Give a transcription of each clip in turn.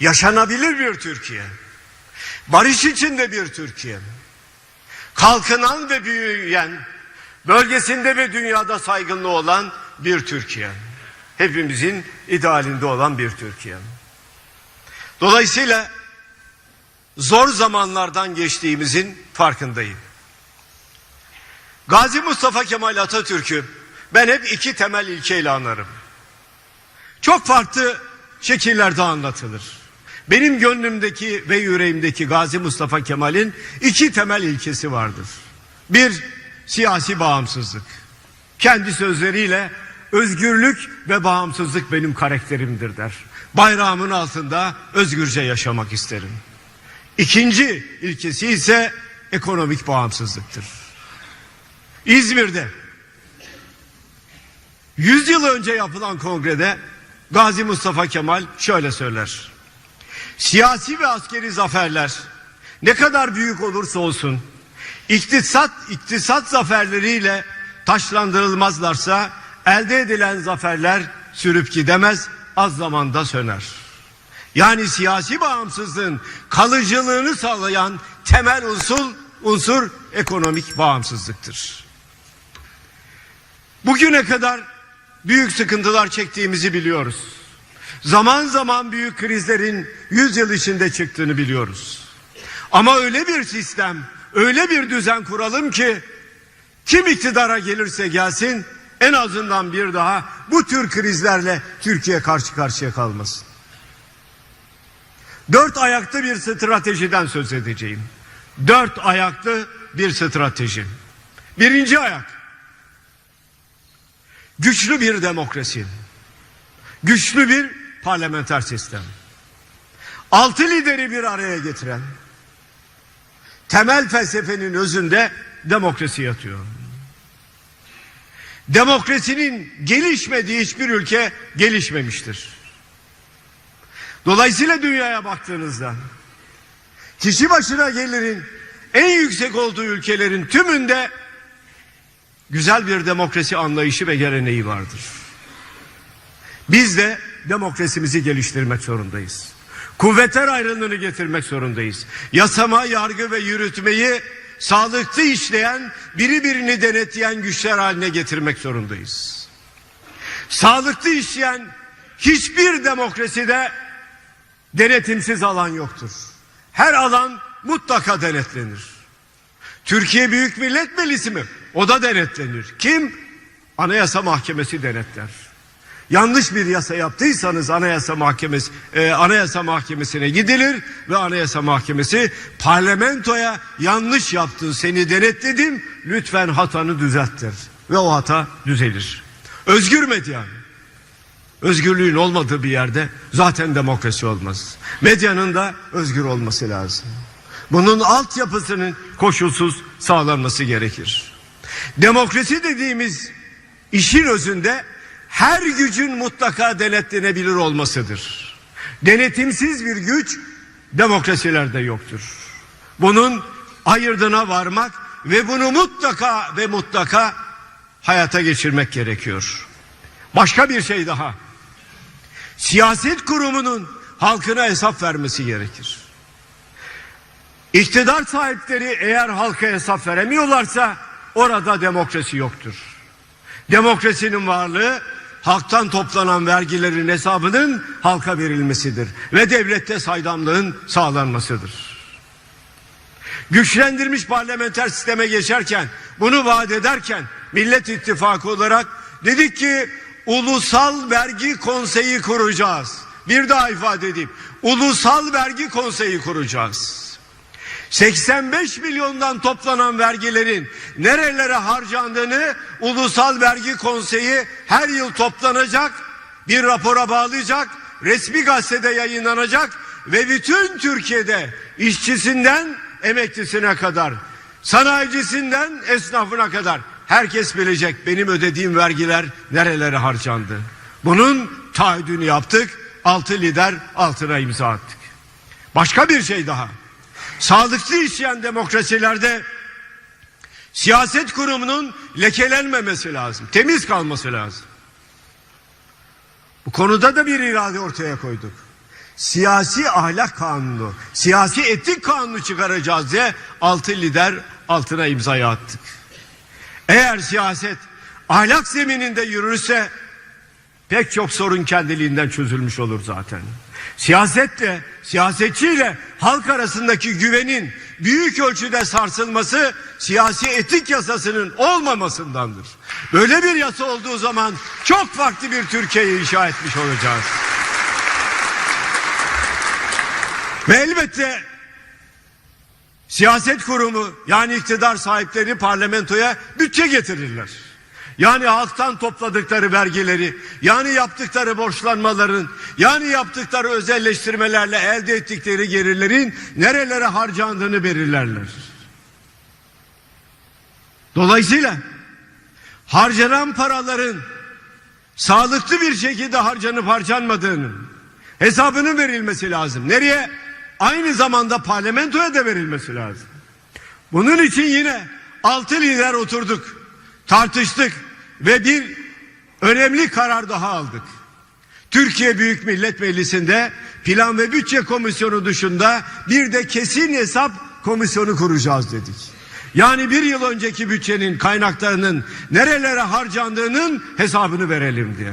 yaşanabilir bir Türkiye, barış içinde bir Türkiye, kalkınan ve büyüyen, bölgesinde ve dünyada saygınlığı olan bir Türkiye. Hepimizin idealinde olan bir Türkiye. Dolayısıyla zor zamanlardan geçtiğimizin farkındayım. Gazi Mustafa Kemal Atatürk'ü ben hep iki temel ilkeyle anarım. Çok farklı şekillerde anlatılır. Benim gönlümdeki ve yüreğimdeki Gazi Mustafa Kemal'in iki temel ilkesi vardır. Bir, siyasi bağımsızlık. Kendi sözleriyle özgürlük ve bağımsızlık benim karakterimdir der. Bayrağımın altında özgürce yaşamak isterim. İkinci ilkesi ise ekonomik bağımsızlıktır. İzmir'de 100 yıl önce yapılan kongrede Gazi Mustafa Kemal şöyle söyler. Siyasi ve askeri zaferler ne kadar büyük olursa olsun iktisat iktisat zaferleriyle taşlandırılmazlarsa elde edilen zaferler sürüp gidemez az zamanda söner. Yani siyasi bağımsızlığın kalıcılığını sağlayan temel unsur unsur ekonomik bağımsızlıktır. Bugüne kadar büyük sıkıntılar çektiğimizi biliyoruz. Zaman zaman büyük krizlerin 100 yıl içinde çıktığını biliyoruz. Ama öyle bir sistem, öyle bir düzen kuralım ki kim iktidara gelirse gelsin en azından bir daha bu tür krizlerle Türkiye karşı karşıya kalmasın. Dört ayaklı bir stratejiden söz edeceğim. Dört ayaklı bir strateji. Birinci ayak. Güçlü bir demokrasi. Güçlü bir parlamenter sistem. Altı lideri bir araya getiren temel felsefenin özünde demokrasi yatıyor. Demokrasinin gelişmediği hiçbir ülke gelişmemiştir. Dolayısıyla dünyaya baktığınızda kişi başına gelirin en yüksek olduğu ülkelerin tümünde güzel bir demokrasi anlayışı ve geleneği vardır. Biz de demokrasimizi geliştirmek zorundayız. Kuvvetler ayrılığını getirmek zorundayız. Yasama, yargı ve yürütmeyi sağlıklı işleyen, biri birini denetleyen güçler haline getirmek zorundayız. Sağlıklı işleyen hiçbir demokraside denetimsiz alan yoktur. Her alan mutlaka denetlenir. Türkiye Büyük Millet Meclisi mi? O da denetlenir. Kim? Anayasa Mahkemesi denetler. Yanlış bir yasa yaptıysanız Anayasa Mahkemesi e, Anayasa Mahkemesi'ne gidilir ve Anayasa Mahkemesi parlamentoya yanlış yaptın seni denetledim lütfen hatanı düzelttir ve o hata düzelir. Özgür medya özgürlüğün olmadığı bir yerde zaten demokrasi olmaz. Medyanın da özgür olması lazım. Bunun altyapısının koşulsuz sağlanması gerekir. Demokrasi dediğimiz işin özünde her gücün mutlaka denetlenebilir olmasıdır. Denetimsiz bir güç demokrasilerde yoktur. Bunun ayırdına varmak ve bunu mutlaka ve mutlaka hayata geçirmek gerekiyor. Başka bir şey daha. Siyaset kurumunun halkına hesap vermesi gerekir. İktidar sahipleri eğer halka hesap veremiyorlarsa orada demokrasi yoktur. Demokrasinin varlığı halktan toplanan vergilerin hesabının halka verilmesidir ve devlette saydamlığın sağlanmasıdır. Güçlendirilmiş parlamenter sisteme geçerken bunu vaat ederken Millet İttifakı olarak dedik ki ulusal vergi konseyi kuracağız. Bir daha ifade edeyim. Ulusal vergi konseyi kuracağız. 85 milyondan toplanan vergilerin nerelere harcandığını Ulusal Vergi Konseyi her yıl toplanacak, bir rapora bağlayacak, resmi gazetede yayınlanacak ve bütün Türkiye'de işçisinden emeklisine kadar, sanayicisinden esnafına kadar herkes bilecek benim ödediğim vergiler nerelere harcandı. Bunun taahhüdünü yaptık, altı lider altına imza attık. Başka bir şey daha. Sağlıklı işleyen demokrasilerde siyaset kurumunun lekelenmemesi lazım. Temiz kalması lazım. Bu konuda da bir irade ortaya koyduk. siyasi ahlak kanunu, siyasi etik kanunu çıkaracağız diye altı lider altına imzayı attık. Eğer siyaset ahlak zemininde yürürse pek çok sorun kendiliğinden çözülmüş olur zaten. Siyasetle, siyasetçiyle halk arasındaki güvenin büyük ölçüde sarsılması siyasi etik yasasının olmamasındandır. Böyle bir yasa olduğu zaman çok farklı bir Türkiye'yi inşa etmiş olacağız. Ve elbette siyaset kurumu yani iktidar sahipleri parlamentoya bütçe getirirler. Yani halktan topladıkları vergileri, yani yaptıkları borçlanmaların, yani yaptıkları özelleştirmelerle elde ettikleri gelirlerin nerelere harcandığını belirlerler. Dolayısıyla harcanan paraların sağlıklı bir şekilde harcanıp harcanmadığının hesabının verilmesi lazım. Nereye? Aynı zamanda parlamentoya da verilmesi lazım. Bunun için yine altı lider oturduk, tartıştık ve bir önemli karar daha aldık. Türkiye Büyük Millet Meclisi'nde Plan ve Bütçe Komisyonu dışında bir de kesin hesap komisyonu kuracağız dedik. Yani bir yıl önceki bütçenin kaynaklarının nerelere harcandığının hesabını verelim diye.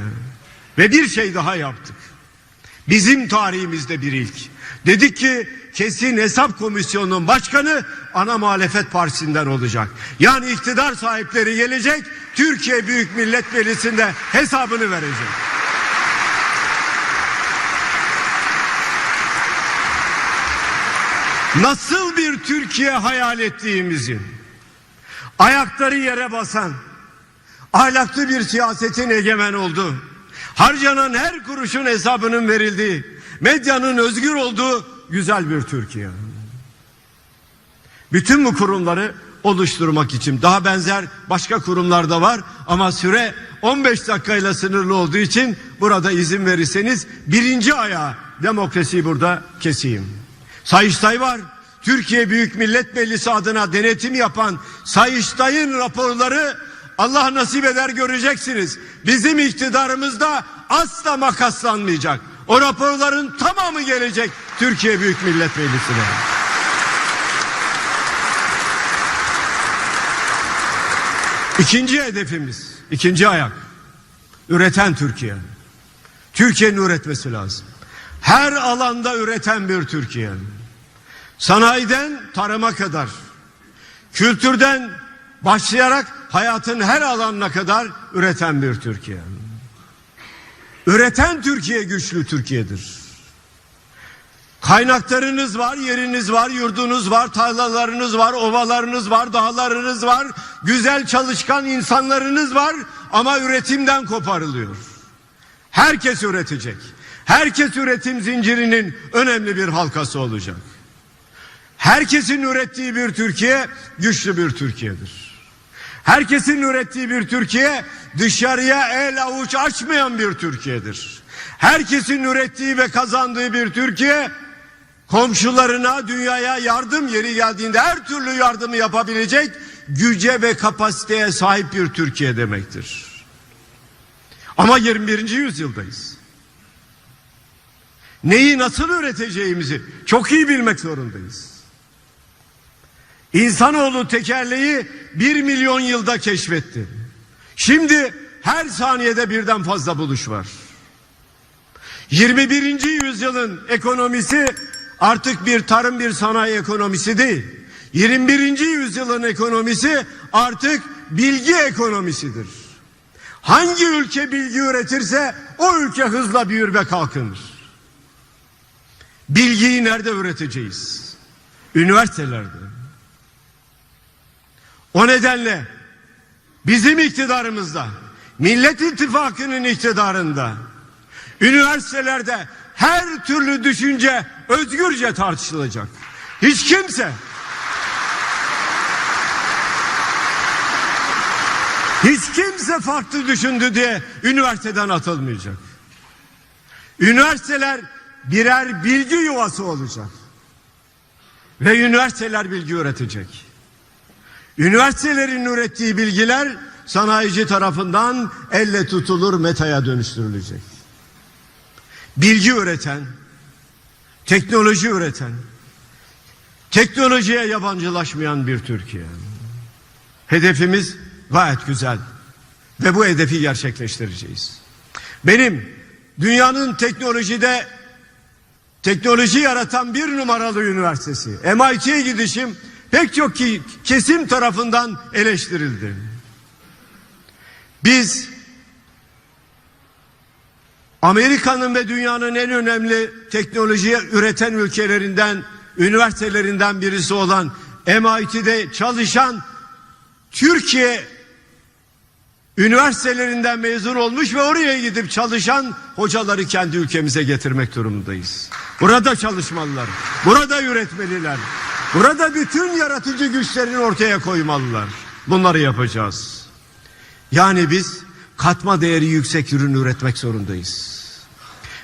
Ve bir şey daha yaptık. Bizim tarihimizde bir ilk. Dedik ki kesin hesap komisyonunun başkanı ana muhalefet partisinden olacak. Yani iktidar sahipleri gelecek Türkiye Büyük Millet Meclisi'nde hesabını verecek. Nasıl bir Türkiye hayal ettiğimizi ayakları yere basan ahlaklı bir siyasetin egemen olduğu harcanan her kuruşun hesabının verildiği medyanın özgür olduğu güzel bir Türkiye. Bütün bu kurumları oluşturmak için daha benzer başka kurumlar da var ama süre 15 dakikayla sınırlı olduğu için burada izin verirseniz birinci ayağı demokrasiyi burada keseyim. Sayıştay var. Türkiye Büyük Millet Meclisi adına denetim yapan Sayıştay'ın raporları Allah nasip eder göreceksiniz. Bizim iktidarımızda asla makaslanmayacak. O raporların tamamı gelecek Türkiye Büyük Millet Meclisi'ne. İkinci hedefimiz, ikinci ayak. Üreten Türkiye. Türkiye'nin üretmesi lazım. Her alanda üreten bir Türkiye. Sanayiden tarıma kadar, kültürden başlayarak hayatın her alanına kadar üreten bir Türkiye. Üreten Türkiye güçlü Türkiye'dir. Kaynaklarınız var, yeriniz var, yurdunuz var, tarlalarınız var, ovalarınız var, dağlarınız var, güzel çalışkan insanlarınız var ama üretimden koparılıyor. Herkes üretecek. Herkes üretim zincirinin önemli bir halkası olacak. Herkesin ürettiği bir Türkiye güçlü bir Türkiye'dir. Herkesin ürettiği bir Türkiye dışarıya el avuç açmayan bir Türkiye'dir. Herkesin ürettiği ve kazandığı bir Türkiye komşularına dünyaya yardım yeri geldiğinde her türlü yardımı yapabilecek güce ve kapasiteye sahip bir Türkiye demektir. Ama 21. yüzyıldayız. Neyi nasıl üreteceğimizi çok iyi bilmek zorundayız. İnsanoğlu tekerleği bir milyon yılda keşfetti. Şimdi her saniyede birden fazla buluş var. 21. yüzyılın ekonomisi artık bir tarım bir sanayi ekonomisi değil. 21. yüzyılın ekonomisi artık bilgi ekonomisidir. Hangi ülke bilgi üretirse o ülke hızla büyür ve kalkınır. Bilgiyi nerede üreteceğiz? Üniversitelerde. O nedenle bizim iktidarımızda, Millet İttifakı'nın iktidarında, üniversitelerde her türlü düşünce özgürce tartışılacak. Hiç kimse hiç kimse farklı düşündü diye üniversiteden atılmayacak. Üniversiteler birer bilgi yuvası olacak. Ve üniversiteler bilgi üretecek. Üniversitelerin ürettiği bilgiler sanayici tarafından elle tutulur metaya dönüştürülecek. Bilgi üreten, teknoloji üreten, teknolojiye yabancılaşmayan bir Türkiye. Hedefimiz gayet güzel ve bu hedefi gerçekleştireceğiz. Benim dünyanın teknolojide teknoloji yaratan bir numaralı üniversitesi MIT'ye gidişim pek çok ki kesim tarafından eleştirildi. Biz Amerika'nın ve dünyanın en önemli teknolojiye üreten ülkelerinden, üniversitelerinden birisi olan MIT'de çalışan Türkiye üniversitelerinden mezun olmuş ve oraya gidip çalışan hocaları kendi ülkemize getirmek durumundayız. Burada çalışmalılar, burada üretmeliler, burada bütün yaratıcı güçlerini ortaya koymalılar. Bunları yapacağız. Yani biz katma değeri yüksek ürün üretmek zorundayız.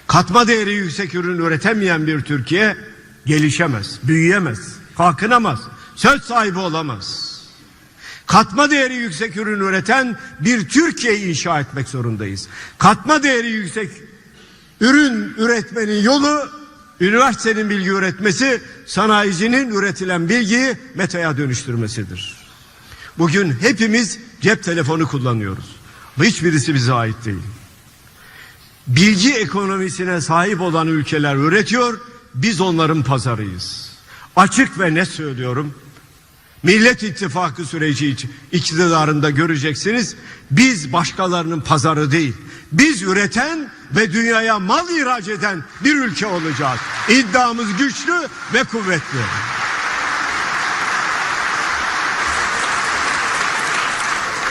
Katma değeri yüksek ürün üretemeyen bir Türkiye gelişemez, büyüyemez, kalkınamaz, söz sahibi olamaz. Katma değeri yüksek ürün üreten bir Türkiye inşa etmek zorundayız. Katma değeri yüksek ürün üretmenin yolu üniversitenin bilgi üretmesi, sanayicinin üretilen bilgiyi metaya dönüştürmesidir. Bugün hepimiz cep telefonu kullanıyoruz. Hiçbirisi bize ait değil. Bilgi ekonomisine sahip olan ülkeler üretiyor, biz onların pazarıyız. Açık ve net söylüyorum. Millet İttifakı süreci iktidarında göreceksiniz. Biz başkalarının pazarı değil. Biz üreten ve dünyaya mal ihraç eden bir ülke olacağız. İddiamız güçlü ve kuvvetli.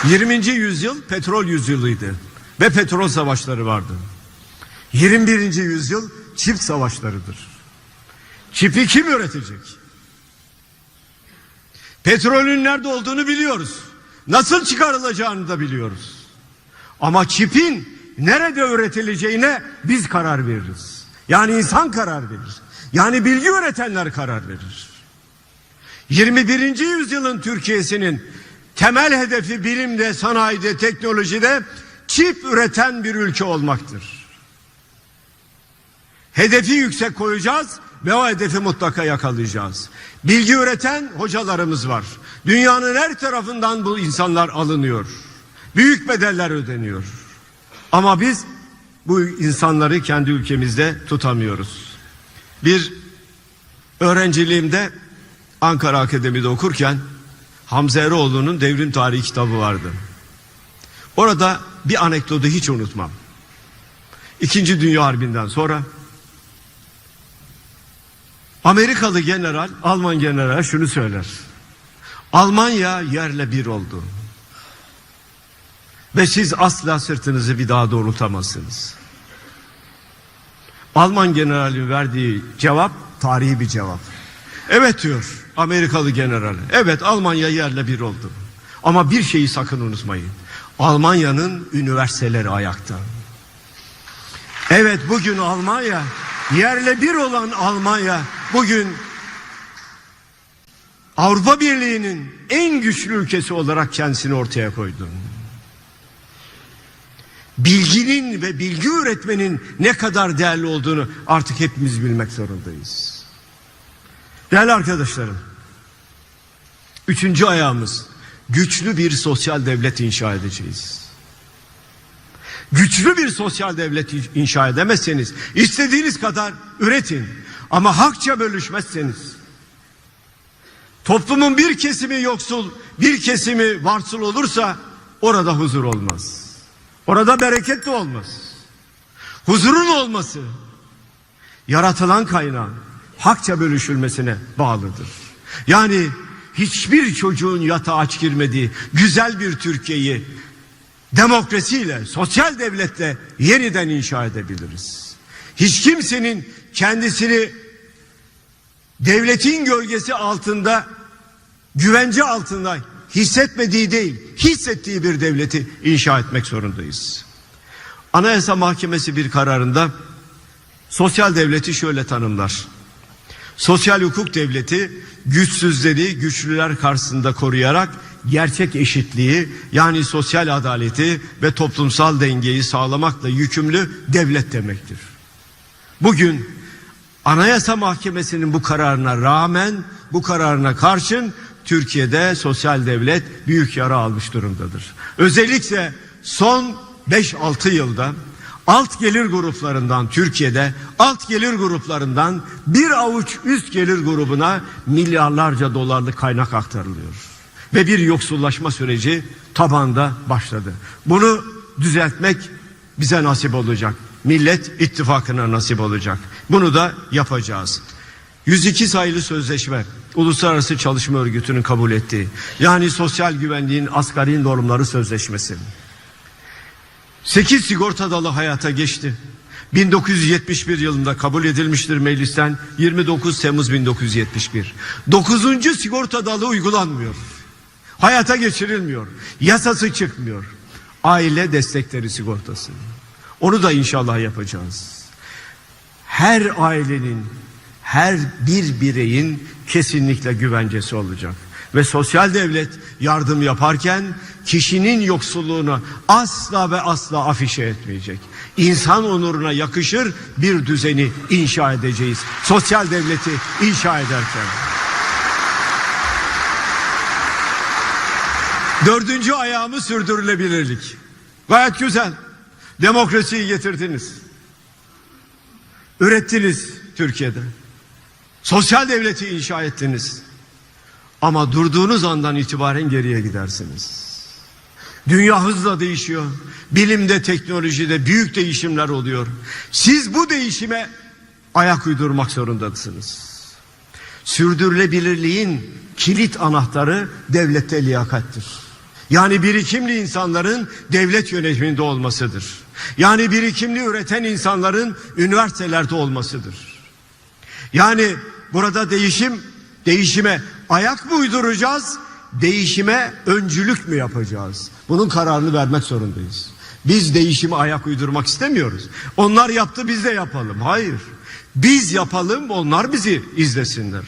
Yirminci yüzyıl petrol yüzyılıydı ve petrol savaşları vardı. 21. yüzyıl çift savaşlarıdır. Çipi kim üretecek? Petrolün nerede olduğunu biliyoruz. Nasıl çıkarılacağını da biliyoruz. Ama çipin nerede üretileceğine biz karar veririz. Yani insan karar verir. Yani bilgi üretenler karar verir. 21. yüzyılın Türkiye'sinin temel hedefi bilimde, sanayide, teknolojide çip üreten bir ülke olmaktır. Hedefi yüksek koyacağız ve o hedefi mutlaka yakalayacağız. Bilgi üreten hocalarımız var. Dünyanın her tarafından bu insanlar alınıyor. Büyük bedeller ödeniyor. Ama biz bu insanları kendi ülkemizde tutamıyoruz. Bir öğrenciliğimde Ankara Akademi'de okurken Hamza Eroğlu'nun Devrim Tarihi kitabı vardı. Orada bir anekdotu hiç unutmam. İkinci Dünya Harbi'nden sonra Amerikalı general, Alman general şunu söyler. Almanya yerle bir oldu. Ve siz asla sırtınızı bir daha doğrultamazsınız. Alman generalin verdiği cevap tarihi bir cevap. Evet diyor Amerikalı general. Evet Almanya yerle bir oldu. Ama bir şeyi sakın unutmayın. Almanya'nın üniversiteleri ayakta. Evet bugün Almanya yerle bir olan Almanya bugün Avrupa Birliği'nin en güçlü ülkesi olarak kendisini ortaya koydu. Bilginin ve bilgi üretmenin ne kadar değerli olduğunu artık hepimiz bilmek zorundayız. Değerli arkadaşlarım, üçüncü ayağımız güçlü bir sosyal devlet inşa edeceğiz. Güçlü bir sosyal devlet inşa edemezseniz istediğiniz kadar üretin ama hakça bölüşmezseniz toplumun bir kesimi yoksul bir kesimi varsıl olursa orada huzur olmaz. Orada bereket de olmaz. Huzurun olması yaratılan kaynağın hakça bölüşülmesine bağlıdır. Yani hiçbir çocuğun yatağa aç girmediği güzel bir Türkiye'yi demokrasiyle, sosyal devletle yeniden inşa edebiliriz. Hiç kimsenin kendisini devletin gölgesi altında, güvence altında hissetmediği değil, hissettiği bir devleti inşa etmek zorundayız. Anayasa Mahkemesi bir kararında sosyal devleti şöyle tanımlar. Sosyal hukuk devleti güçsüzleri güçlüler karşısında koruyarak gerçek eşitliği yani sosyal adaleti ve toplumsal dengeyi sağlamakla yükümlü devlet demektir. Bugün Anayasa Mahkemesi'nin bu kararına rağmen bu kararına karşın Türkiye'de sosyal devlet büyük yara almış durumdadır. Özellikle son 5-6 yılda alt gelir gruplarından Türkiye'de alt gelir gruplarından bir avuç üst gelir grubuna milyarlarca dolarlık kaynak aktarılıyor. Ve bir yoksullaşma süreci tabanda başladı. Bunu düzeltmek bize nasip olacak. Millet ittifakına nasip olacak. Bunu da yapacağız. 102 sayılı sözleşme Uluslararası Çalışma Örgütü'nün kabul ettiği yani sosyal güvenliğin asgari normları sözleşmesi. 8 sigorta dalı hayata geçti. 1971 yılında kabul edilmiştir meclisten 29 Temmuz 1971. 9. sigorta dalı uygulanmıyor. Hayata geçirilmiyor. Yasası çıkmıyor. Aile destekleri sigortası. Onu da inşallah yapacağız. Her ailenin, her bir bireyin kesinlikle güvencesi olacak. Ve sosyal devlet yardım yaparken kişinin yoksulluğunu asla ve asla afişe etmeyecek. İnsan onuruna yakışır bir düzeni inşa edeceğiz. Sosyal devleti inşa ederken. Dördüncü ayağımı sürdürülebilirlik. Gayet güzel. Demokrasiyi getirdiniz. Ürettiniz Türkiye'de. Sosyal devleti inşa ettiniz. Ama durduğunuz andan itibaren geriye gidersiniz. Dünya hızla değişiyor. Bilimde, teknolojide büyük değişimler oluyor. Siz bu değişime ayak uydurmak zorundasınız. Sürdürülebilirliğin kilit anahtarı devlette liyakattir. Yani birikimli insanların devlet yönetiminde olmasıdır. Yani birikimli üreten insanların üniversitelerde olmasıdır. Yani burada değişim, değişime ayak mı uyduracağız, değişime öncülük mü yapacağız? Bunun kararını vermek zorundayız. Biz değişime ayak uydurmak istemiyoruz. Onlar yaptı biz de yapalım. Hayır. Biz yapalım onlar bizi izlesinler.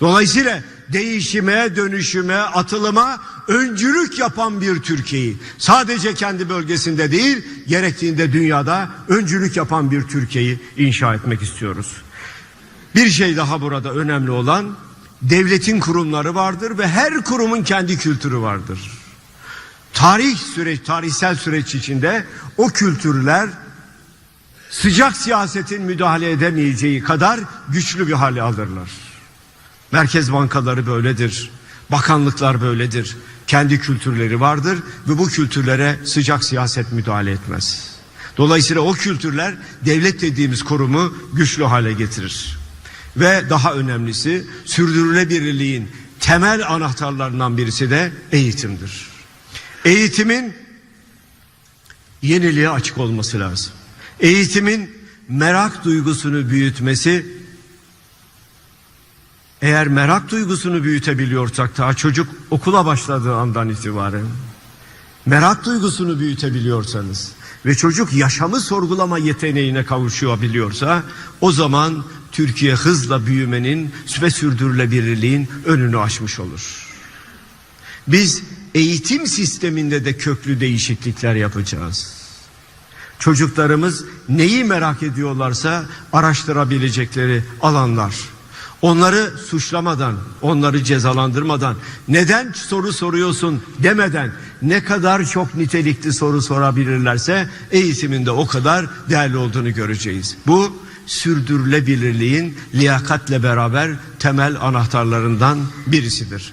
Dolayısıyla değişime, dönüşüme, atılıma öncülük yapan bir Türkiye'yi sadece kendi bölgesinde değil gerektiğinde dünyada öncülük yapan bir Türkiye'yi inşa etmek istiyoruz. Bir şey daha burada önemli olan devletin kurumları vardır ve her kurumun kendi kültürü vardır. Tarih süreç, tarihsel süreç içinde o kültürler sıcak siyasetin müdahale edemeyeceği kadar güçlü bir hale alırlar. Merkez bankaları böyledir. Bakanlıklar böyledir. Kendi kültürleri vardır ve bu kültürlere sıcak siyaset müdahale etmez. Dolayısıyla o kültürler devlet dediğimiz kurumu güçlü hale getirir. Ve daha önemlisi sürdürülebilirliğin temel anahtarlarından birisi de eğitimdir. Eğitimin yeniliğe açık olması lazım. Eğitimin merak duygusunu büyütmesi eğer merak duygusunu büyütebiliyorsak daha çocuk okula başladığı andan itibaren merak duygusunu büyütebiliyorsanız ve çocuk yaşamı sorgulama yeteneğine kavuşabiliyorsa o zaman Türkiye hızla büyümenin ve sürdürülebilirliğin önünü açmış olur. Biz eğitim sisteminde de köklü değişiklikler yapacağız. Çocuklarımız neyi merak ediyorlarsa araştırabilecekleri alanlar. Onları suçlamadan, onları cezalandırmadan, neden soru soruyorsun demeden ne kadar çok nitelikli soru sorabilirlerse eğitiminde o kadar değerli olduğunu göreceğiz. Bu sürdürülebilirliğin liyakatle beraber temel anahtarlarından birisidir.